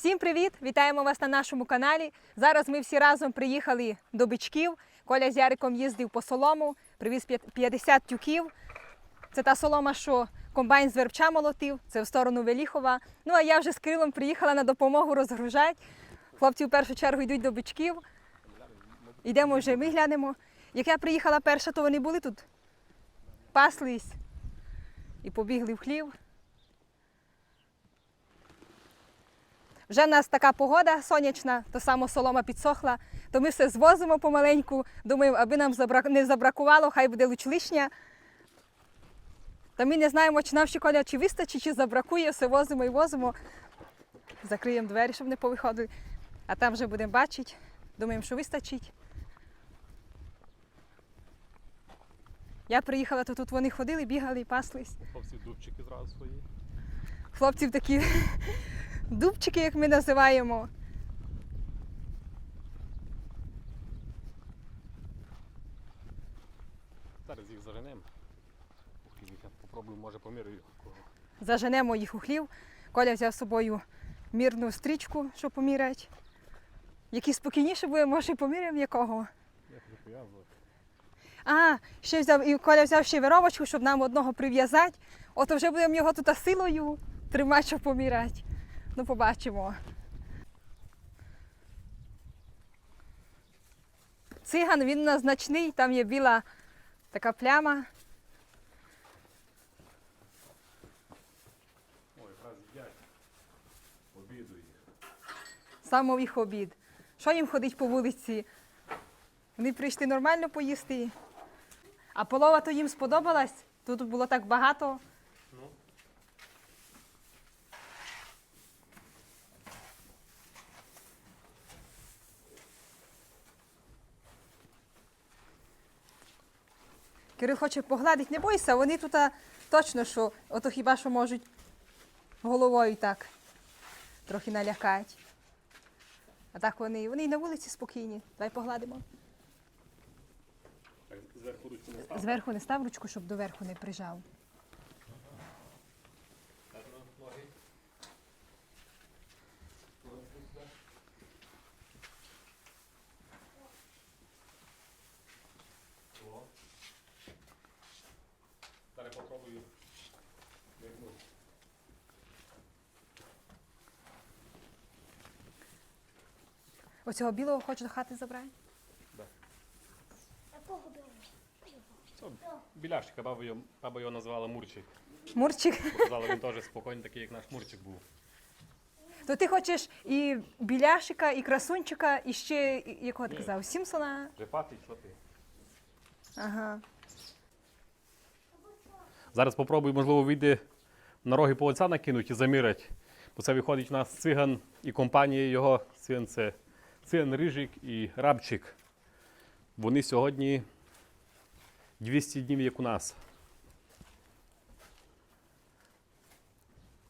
Всім привіт! Вітаємо вас на нашому каналі. Зараз ми всі разом приїхали до бичків. Коля з Яриком їздив по солому, привіз 50 тюків. Це та солома, що комбайн з вербча молотив, це в сторону Веліхова. Ну а я вже з Кирилом приїхала на допомогу розгружати. Хлопці в першу чергу йдуть до бичків. Йдемо вже, ми глянемо. Як я приїхала перша, то вони були тут. Паслись і побігли в хлів. Вже в нас така погода сонячна, то само солома підсохла, то ми все звозимо помаленьку. Думаємо, аби нам не забракувало, хай буде луч лишня. Та ми не знаємо, чи нам ще коля чи вистачить, чи забракує, все возимо і возимо. Закриємо двері, щоб не повиходили. А там вже будемо бачити. Думаємо, що вистачить. Я приїхала, то тут вони ходили, бігали, паслись. Хлопці дубчики зразу свої. Хлопців такі дубчики, як ми називаємо. Зараз їх заженемо. Попробуємо, може поміряю. кого. Заженемо їх у хлів. Коля взяв з собою мірну стрічку, щоб поміряти. Який спокійніше буде, може, і поміряємо якого. Як. А, ще взяв, і Коля взяв ще віровочку, щоб нам одного прив'язати. Ото вже будемо його тут силою тримати, щоб поміряти. Ну, побачимо. Циган, він у нас значний, там є біла така пляма. Ой, якраз їдять. Обіду їх. Саме їх обід. Що їм ходить по вулиці? Вони прийшли нормально поїсти. А полова то їм сподобалась. Тут було так багато. Кирил хоче погладити, не бойся, вони тут а, точно що, ото хіба що можуть головою так трохи налякати. А так вони, вони і на вулиці спокійні. Давай погладимо. Так, зверху ручку не став. Зверху не став ручку, щоб доверху не прижав. Так, на ноги. О. Зараз попробую. Вернути. Оцього білого хочеш до хати забрати? Якого білого? Це біляшика, баба його, баба його називала Мурчик. Мурчик. Показала, він теж спокійний, такий, як наш Мурчик був. То ти хочеш і біляшика, і красунчика, і ще, і- якого ти Ні. казав, Сімсона? Репатий, що ти? Ага. Зараз попробую, можливо, вийде на роги полиця накинуть і замірять. Бо це виходить у нас циган і компанія його. Циган це циган Рижик і Рабчик. Вони сьогодні 200 днів, як у нас.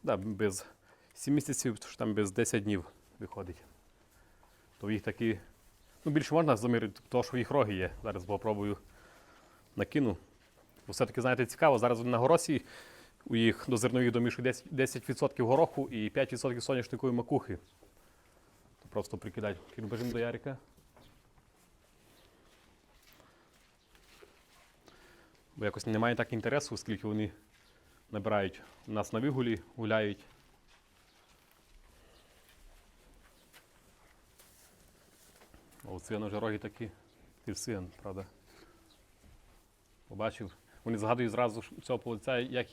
Да, без 7 місяців, тож там без 10 днів виходить. То їх такі. Ну, більше можна замірити, тому що їх роги є. Зараз попробую накину. Бо все-таки, знаєте, цікаво, зараз на горосі у їх до зернових домішують 10%, 10% гороху і 5% соняшникової макухи. То просто прикидай. Кину бежимо до Ярика. Бо якось немає так інтересу, оскільки вони набирають у нас на вигулі, гуляють. О, це вже роги такі. Ти син, правда. Побачив. Вони згадують зразу цього полицая, як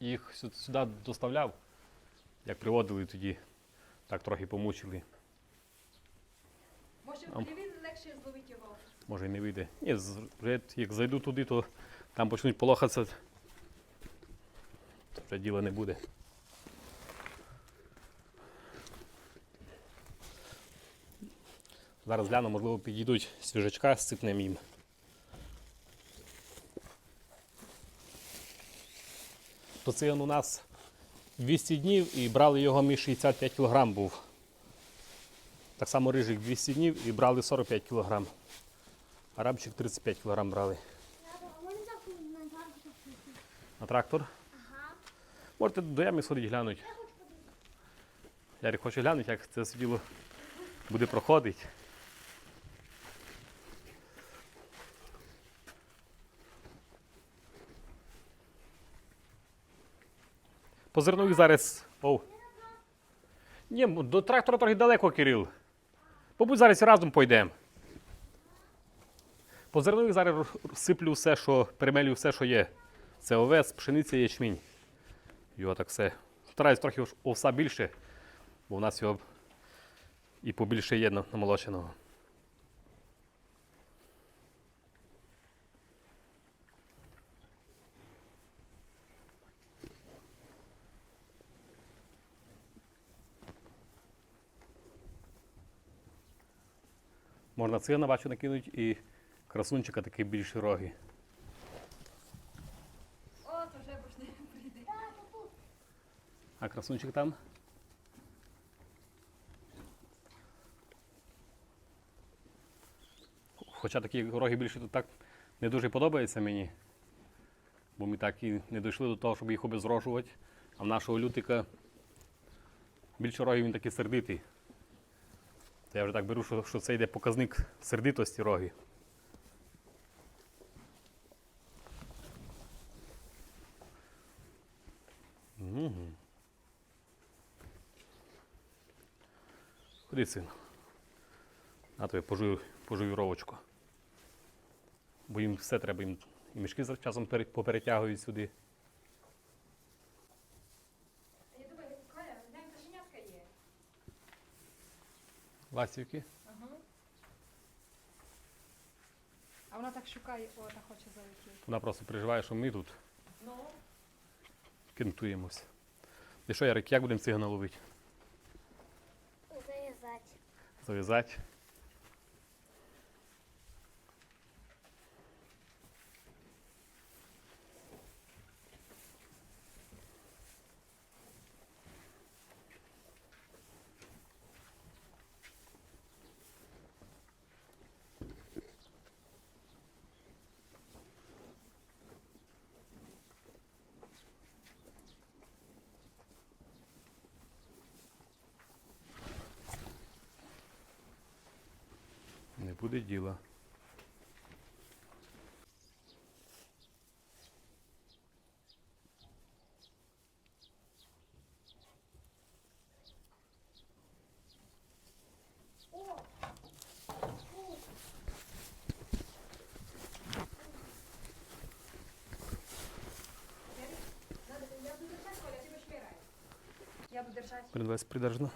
їх сюди доставляв, як приводили тоді, так трохи помучили. Може, Ам. він легше зловити його. Може і не вийде. Ні, вже як зайду туди, то там почнуть полохатися. То вже діла не буде. Зараз гляну, можливо, підійдуть свіжачка з ципнем їм. То це він у нас 200 днів і брали його між 65 кг був. Так само рижик 200 днів і брали 45 кг. Арабчик 35 кг брали. На трактор. Ага. Можете до ями сходити глянуть. Я хочу. Ярик хоче глянути, як це все діло буде проходити. По зернових зараз. Оу. Ні, до трактора трохи далеко, Кирил. Побудь зараз разом пойдемо. По зернових зараз сиплю все, що перемелю все, що є. Це овес, пшениця, ячмінь. Його так все. Стараюсь трохи овса більше, бо в нас його і побільше є на- намолоченого. Можна цигана бачу накинути і красунчика такий більш широкий. От уже почне прийде. А красунчик там? Хоча такі роги більше тут так не дуже подобаються мені. Бо ми так і не дійшли до того, щоб їх обезрожувати. А в нашого лютика більше рогів він такий сердитий. То я вже так беру, що, що це йде показник сердитості роги. Угу. Ходи, син. На тобі пожую, пожуюровочку. Бо їм все треба, їм і мішки з часом пере- поперетягують сюди. Я думаю, Коля, в неї кошенятка є. Ластівки. Ага. А вона так шукає, о, та хоче залетіти. Вона просто переживає, що ми тут Ну, кентуємося. І що, Ярик, як будемо цигана ловити? Зав'язати. Зав'язати. Не буде діла. Я буду держати, придержно.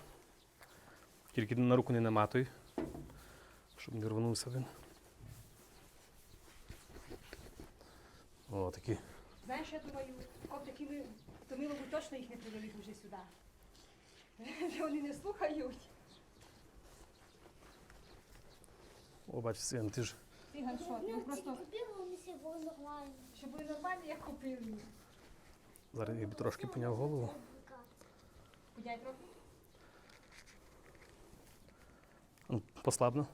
Тільки на руку не наматуй, щоб не рванувся він. О, такі. Знаєш, я думаю, такі ми, то ми, мабуть, точно їх не привели вже сюди. Вони не слухають. О, бач, син, ти ж. Циган що, Ну, ну просто, купила, вони всі були нормальні. щоб були нормальні, як купили. Зараз я б трошки поняв голову. Подяй трохи. Ну, Послабно.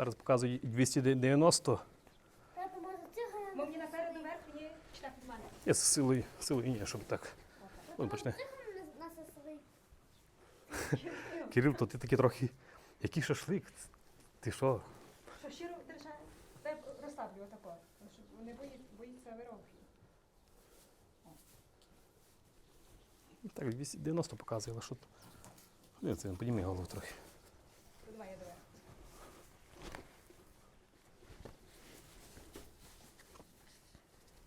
Зараз показую 290. Тато, може, цигана? Мені наперед доверху є, чи мене? Я з силою, силою ні, щоб так. Ой, почне. Кирил, то ти такий трохи. Який шашлик? Ти що? Що щиро держа, дай розставлю отако, бої, боїться вировки. Так, 290 показує, але що. Ні, це підніми голову трохи. Подавай я доверху.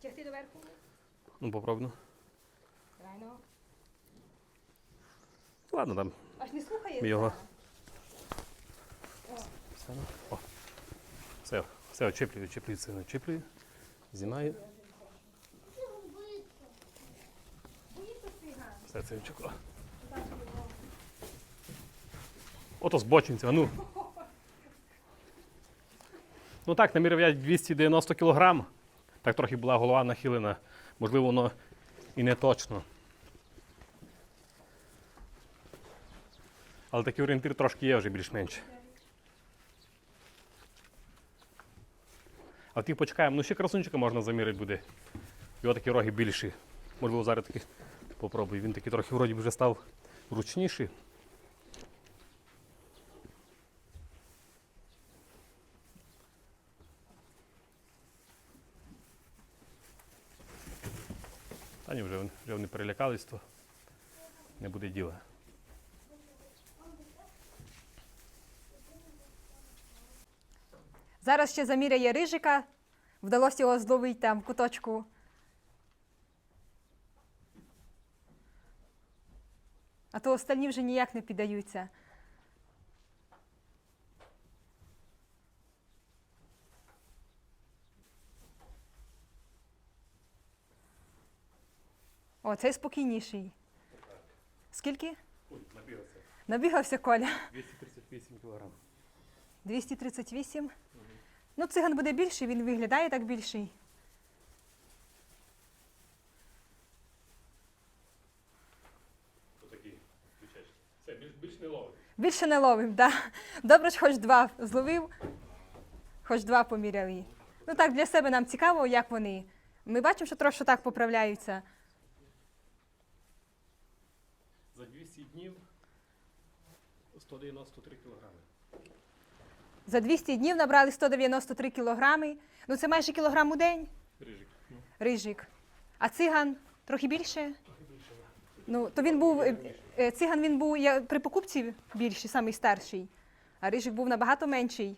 Тягти доверху? Ну, попробуй. Давай, ну. Ладно, там. Аж не слухає. Його- Все, ну. О. Все, все, очіплюю, очіплюю, це очіплюю. Знімаю. Все це чекло. Ото збочинця, ну. Ну так, намірив я 290 кг. Так трохи була голова нахилена. Можливо, воно і не точно. Але такий орієнтир трошки є вже більш-менш. А ті почекаємо, ну ще красунчика можна замірити буде. Його такі роги більші. Можливо, зараз таки попробую. Він такий трохи вроді вже став ручніший. Та ні, вже, вже вони перелякались, то не буде діла. Зараз ще заміряє рижика. Вдалося його зловити там в куточку. А то остальні вже ніяк не піддаються. О, цей спокійніший. Скільки? Набігався. Набігався Коля. 238 кг. 238. Ну, циган буде більший, він виглядає так більший. Отакий. Це більш, більш не ловить. Більше не ловив, да. Добре, що хоч два зловив, хоч два поміряли. Ну так, для себе нам цікаво, як вони. Ми бачимо, що трошки так поправляються. За 200 днів 193 кг. За 200 днів набрали 193 кілограми. Ну це майже кілограм у день, Рижик. Ну, рижик. А циган трохи більше. трохи більше. Ну, то він був, е, е, циган він був я, при покупці більший, самий старший, а рижик був набагато менший.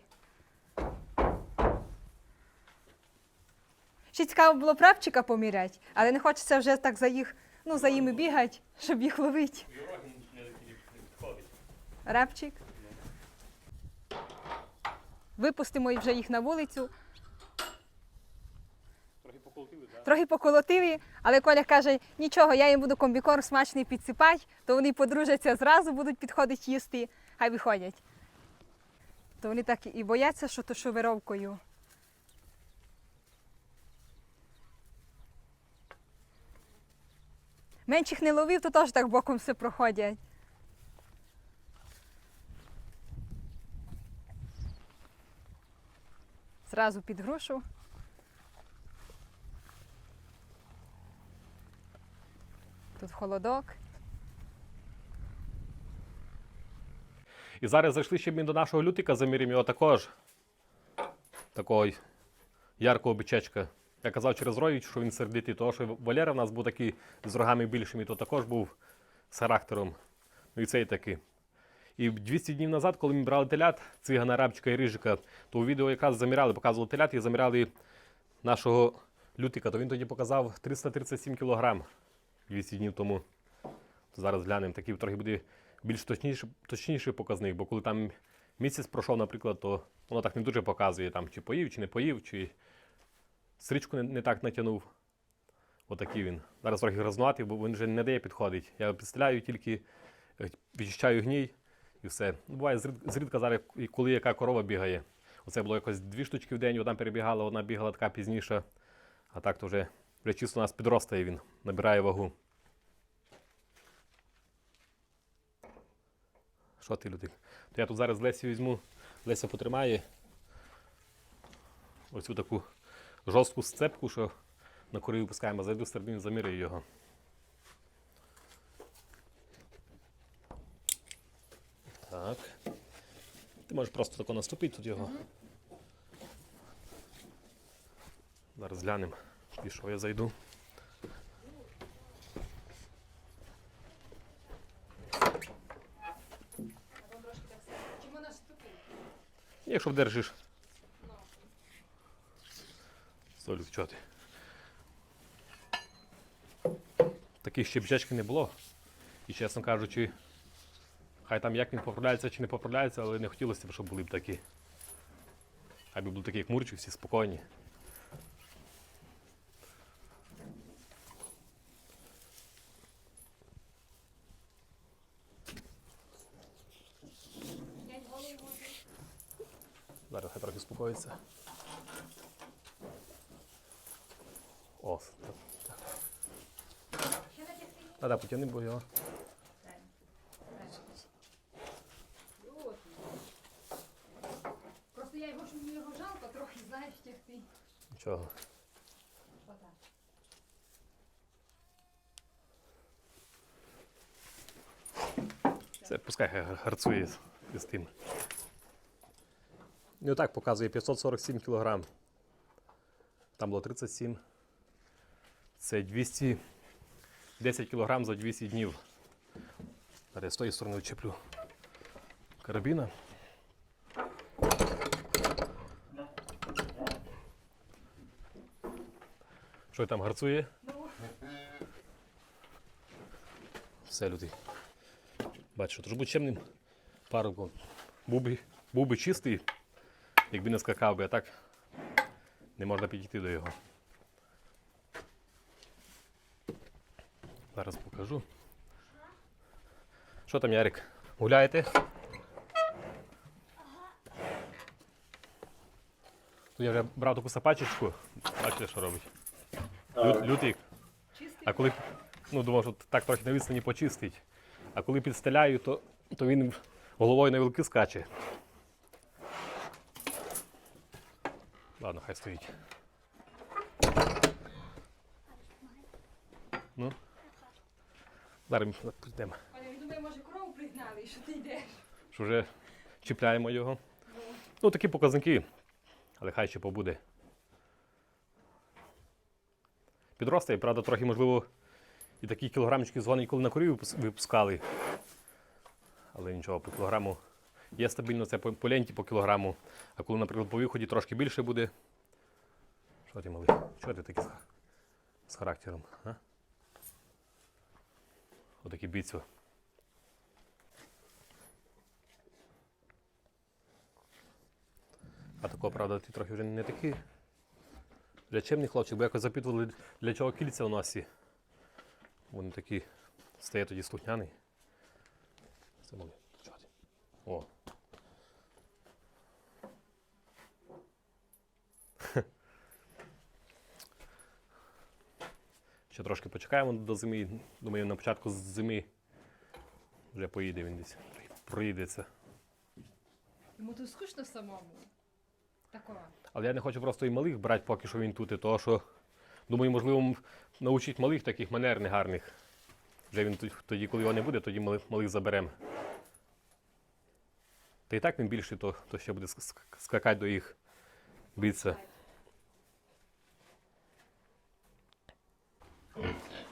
Ще цікаво було правчика поміряти, але не хочеться вже так за їх, ну, за їми бігати, щоб їх ловити. Дороги не, не, не підходить. Рабчик. Випустимо вже їх на вулицю. Трохи поколотили, так? Трохи поколотили, але Коля каже, нічого, я їм буду комбікорм смачний підсипати, то вони подружаться зразу, будуть підходити їсти, хай виходять. То вони так і бояться, що то що вировкою. Менших не ловив, то теж так боком все проходять. Зразу під грушу. Тут холодок. І зараз зайшли ще ми до нашого лютика, заміряємо його також. Такого яркого бичечка. Я казав через Ровіч, що він сердитий, тому що Валера в нас був такий з рогами більшими, то також був з характером. Ну і цей такий. І 200 днів назад, коли ми брали телят, цигана, рабчика і рижика, то у відео якраз заміряли, показували телят і заміряли нашого лютика, то він тоді показав 337 кг 200 днів тому. То зараз глянемо, такий трохи буде більш точніший, точніший показник, бо коли там місяць пройшов, наприклад, то воно так не дуже показує, там, чи поїв, чи не поїв, чи стрічку не, не так натягнув. Отакий він. Зараз трохи грознуватий, бо він вже не дає підходить. Я підстріляю тільки е, відчищаю гній і все. Буває зрідка зараз, коли яка корова бігає. Оце було якось дві штучки в день, одна перебігала, одна бігала така пізніше. А так то вже, вже чисто у нас підростає він, набирає вагу. Що ти, Людик? То я тут зараз Лесі візьму. Леся потримає. Ось таку жорстку сцепку, що на курі випускаємо, зайду всередину, заміряю його. Так. Ти можеш просто тако наступити тут його. Зараз глянемо, пішов я зайду. Якщо вдержиш. Солік, чого ти? Таких ще бчачки не було. І чесно кажучи, хай там як він поправляється чи не поправляється, але не хотілося б, щоб були б такі. Хай би були такі, як мурчі, всі спокійні. Зараз хай трохи спокоїться. О, так. Да, потягни, бо його. Просто я його, що мені його жалко трохи, знаєш, тягти. Нічого. Отак. Пускай гарцує з- тим. Ну так показує 547 кг. Там було 37. Це 210 кг за 200 днів. Зараз я з тої сторони відчеплю карабіна. Що там гарцує? Все, люди. Бачу, тож будь чемним парубком. Був би, був би чистий, якби не скакав би, а так не можна підійти до його. Зараз покажу. Що там, Ярик? Гуляєте? Тут я вже брав таку сапачечку. Бачите, що робить? Лю- Лютий. А коли ну, думав, що так трохи на відстані почистить. А коли підстеляю, то, то він головою на вілки скаче. Ладно, хай стоїть. Ну. Зараз ми прийдемо. Оля, він думає, може корову пригнали, і що ти йдеш. Що вже чіпляємо його. Ну, такі показники. Але хай ще побуде. Підростає, правда, трохи, можливо, і такі кілограмчики згони, коли на корів випускали. Але нічого, по кілограму є стабільно, це по, ленті по кілограму. А коли, наприклад, по виході трошки більше буде. Що ти малий? Чого ти такий з, характером? А? Отакі біцю. А такого, правда, ти трохи вже не такий. Вже чемний хлопчик, бо якось запитували, для чого кільця у носі. Вони такі стає тоді слухняний. О. Ще трошки почекаємо до зими. Думаю, на початку зими вже поїде він десь. Проїдеться. Йому тут скучно самому. Такого. Але я не хочу просто і малих брати, поки що він тут, і того, що думаю, можливо, научить малих таких манер негарних. Вже він тоді, коли його не буде, тоді малих, заберемо. Та і так він більший, то, то ще буде ск- ск- скакати до їх битися.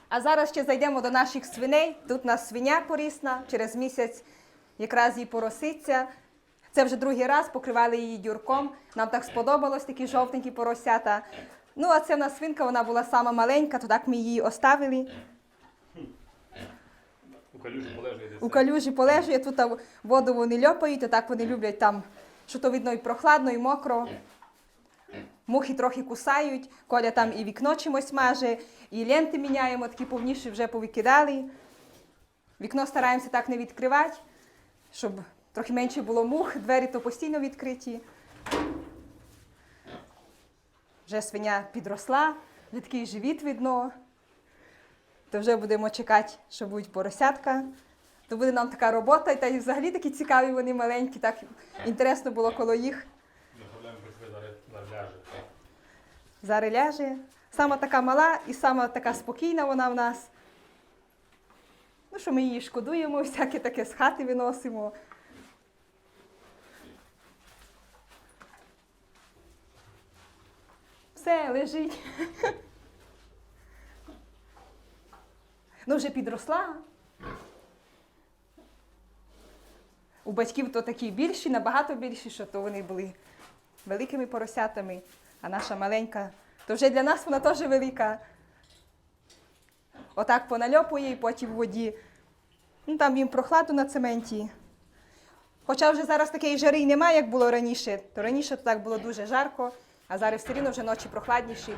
А зараз ще зайдемо до наших свиней. Тут у нас свиня порісна, через місяць якраз їй пороситься. Це вже другий раз покривали її дюрком. Нам так сподобалось такі жовтенькі поросята. Ну, а це в нас свинка, вона була сама маленька, то так ми її оставили. У калюжі десь. У калюжі полежує, тут а, воду вони льопають, а так вони люблять там, що то видно і прохладно, і мокро. Мухи трохи кусають, Коля там і вікно чимось маже, і ленти міняємо, такі повніші вже повикидали. Вікно стараємося так не відкривати, щоб трохи менше було мух, двері то постійно відкриті. Вже свиня підросла, вже такий живіт видно. То вже будемо чекати, що будуть поросятка. То буде нам така робота, і та й взагалі такі цікаві вони маленькі, так інтересно було коло їх. Зараз ляже. Сама така мала і сама така спокійна вона в нас. Ну, що ми її шкодуємо, всяке таке з хати виносимо. Все, лежить. Ну, вже підросла. У батьків то такі більші, набагато більші, що то вони були великими поросятами, а наша маленька, то вже для нас вона теж велика. Отак пональопує і потім в воді. Ну, там їм прохладу на цементі. Хоча вже зараз такої жари й немає, як було раніше, то раніше так було дуже жарко, а зараз все рівно вже ночі прохладніші.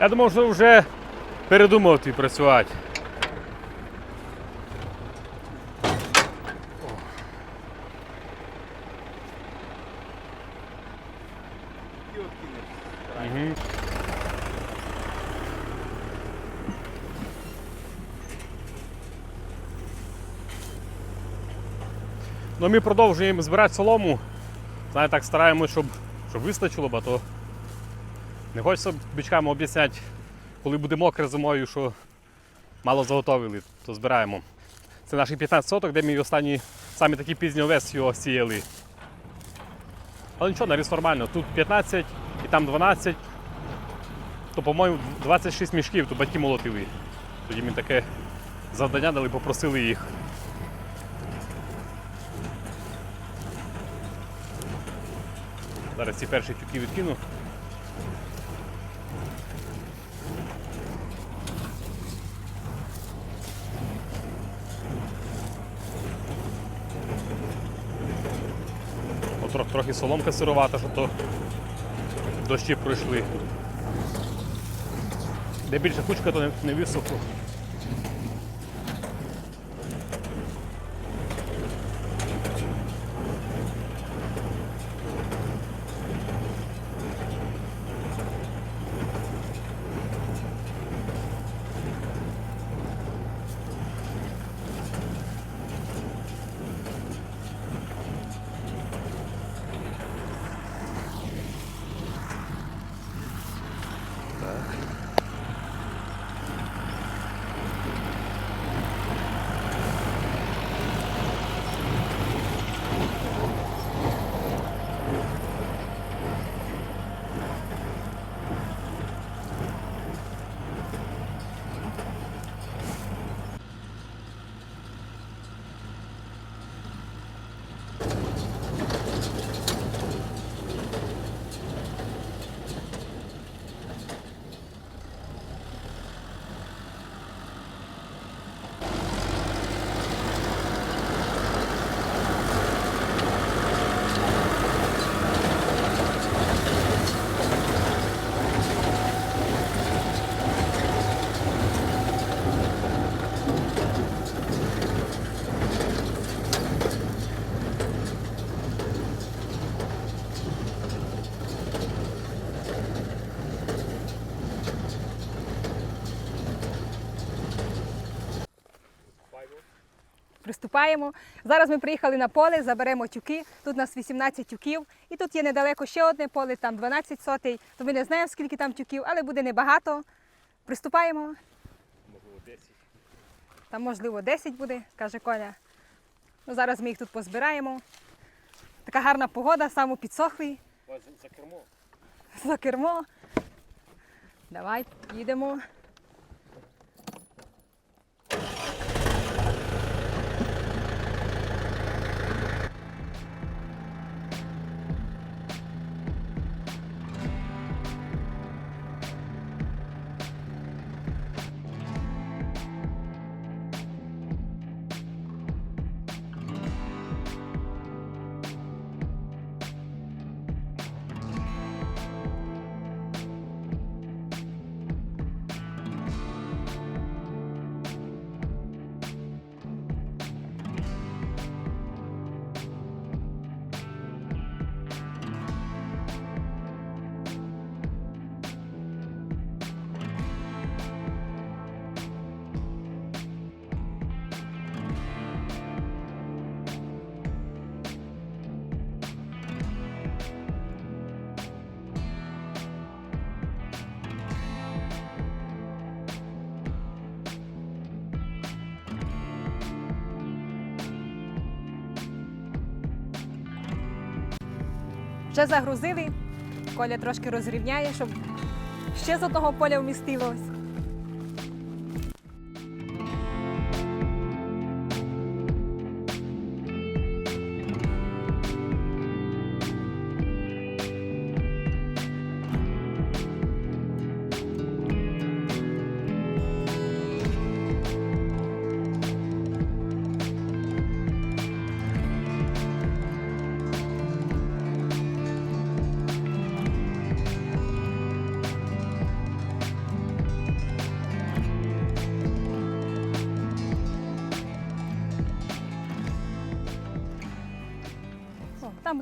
Я думав, що вже передумав твій працювати. Ну, ми продовжуємо збирати солому. Знаєте, так стараємось, щоб, щоб вистачило, бо то не хочеться бичкам об'ясняти, коли буде мокре зимою, що мало заготовили, то збираємо. Це наші 15 соток, де ми останні самі такі пізні овес його сіяли. Але нічого, наріс нормально. Тут 15 і там 12. То, по-моєму, 26 мішків, то батьки молотили. Тоді ми таке завдання дали, попросили їх. Зараз ці перші тюки відкину. Трохи, трохи соломка сировата, щоб то дощі пройшли. Де більше кучка, то не, не висохло. Приступаємо. Зараз ми приїхали на поле, заберемо тюки. Тут у нас 18 тюків. І тут є недалеко ще одне поле, там 12 сотей. То ми не знаємо, скільки там тюків, але буде небагато. Приступаємо. Можливо, 10. Там, можливо, 10 буде, каже Коля. Ну, зараз ми їх тут позбираємо. Така гарна погода, саме підсохлий За кермо. за кермо. Давай, їдемо. Вже загрузили. Коля трошки розрівняє, щоб ще з одного поля вмістилось.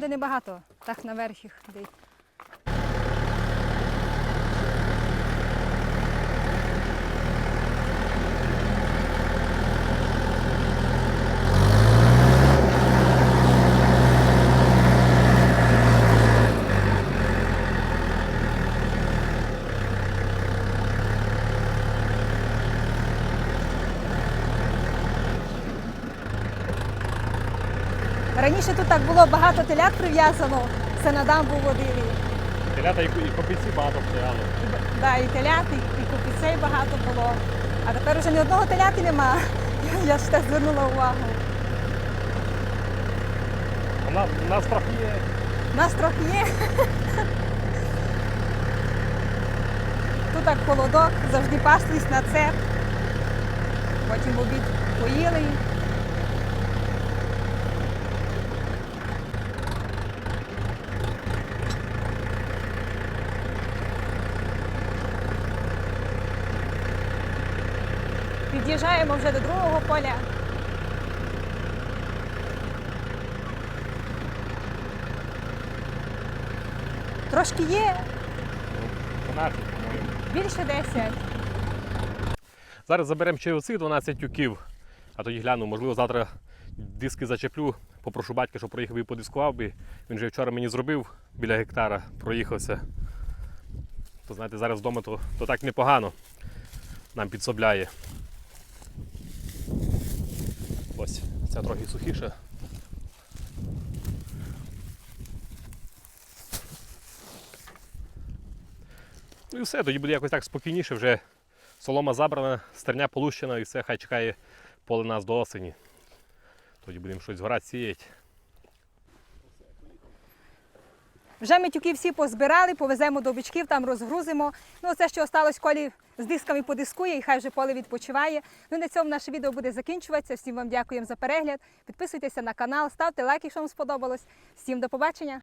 Буде небагато, так наверх їх десь. Раніше тут так було багато телят прив'язано, все на дамбу водили. Телята і, копійці багато стояли. Да, і телят, і, купіцей багато було. А тепер вже ні одного теляти нема. Я ж теж звернула увагу. У нас, у нас трохи є. Нас трохи є. Тут так холодок, завжди паслись на це. Потім в обід поїли. Під'їжджаємо вже до другого поля. Трошки є, 12, по-моєму. більше 10. Зараз заберемо ще оці 12 тюків, а тоді гляну, можливо, завтра диски зачеплю, попрошу батька, щоб проїхав і подискував би. Він же вчора мені зробив біля гектара, проїхався. То знаєте, зараз вдома то, то так непогано нам підсобляє. Ось, це трохи сухіше. Ну і все, тоді буде якось так спокійніше вже Солома забрана, стерня полущена і все, хай чекає поле нас до осені. Тоді будемо щось горати сіяти. Вже митюки всі позбирали, повеземо до бичків, там розгрузимо. Ну, це, що осталось, колі з дисками подискує, і хай вже поле відпочиває. Ну, на цьому наше відео буде закінчуватися. Всім вам дякуємо за перегляд. Підписуйтеся на канал, ставте лайк, якщо вам сподобалось. Всім до побачення!